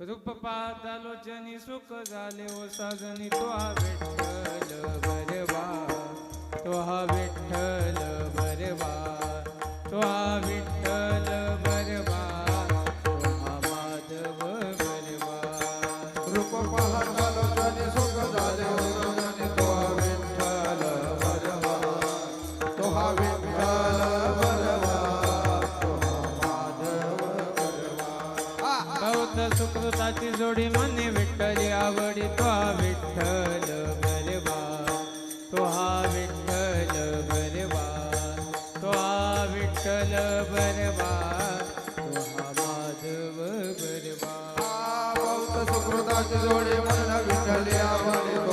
रुपपादालोचनी सुख झाले ओ साजनी तो हा विठ्ठल बरवा. तो हा विठ्ठल बरवा. तो हा विठ्ठल जोडी मने विठ्ठली आवडी तो विठ्ठल बलवा तो हा विठ्ठल बलवा तो हा विठ्ठल बलवा तो हा माधव बलवा भक्त सुकृताची जोडी मन विठ्ठली आवडी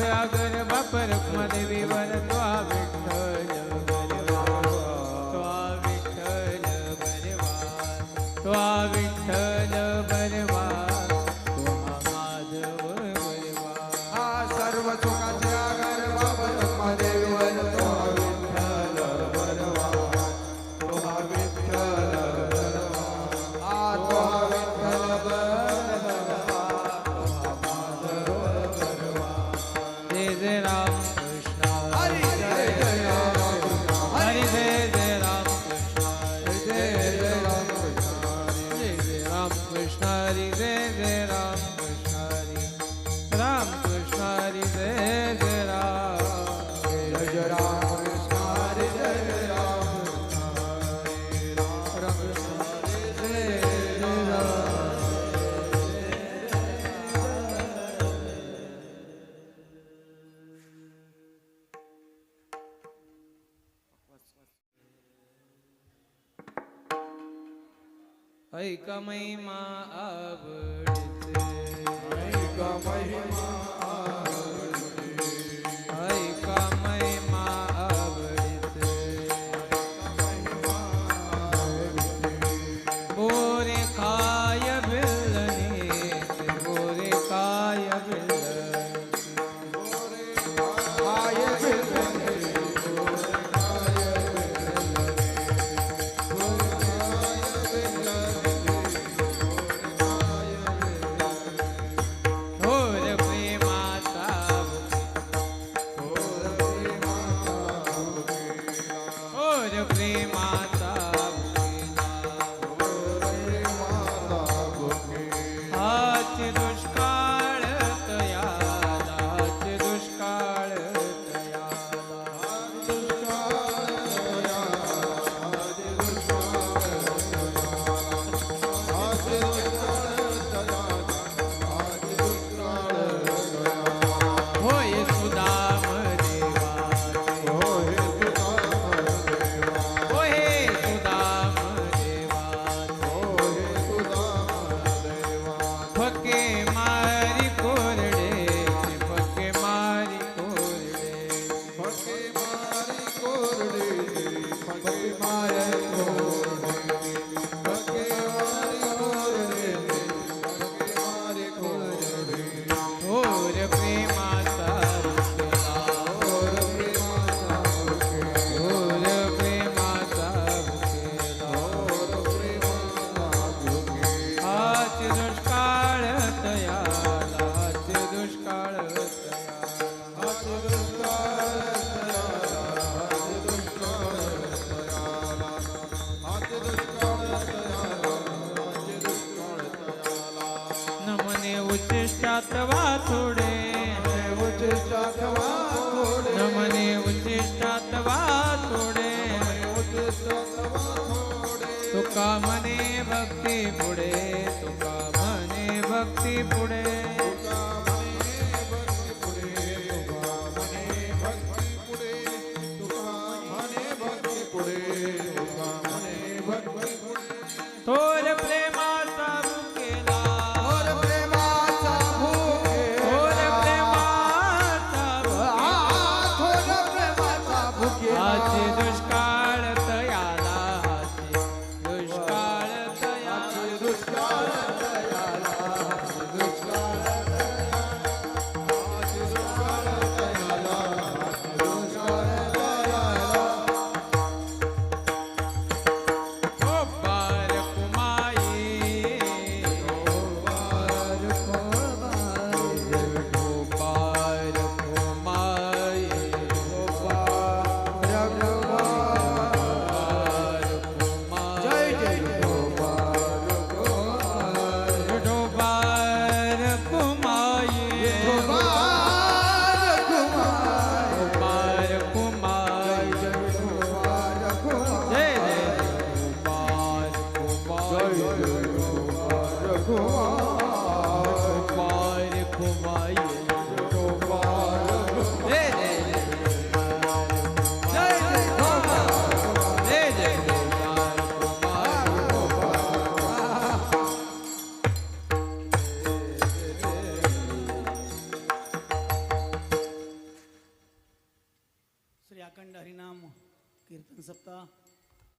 सागर बाप रखमा देवीवर तो आवे Ram કઈ કમઈમાં Pagay Mari Kordi Pagay Mari उच्चिष्टात्वा थोडे. उच्चिष्टात्वा थोडे रमणे उच्चिष्टात्वा थोडे उच्चिष्टात्वा थोडे. तुका मने भक्ती पुढे तुका मने भक्ती पुढे.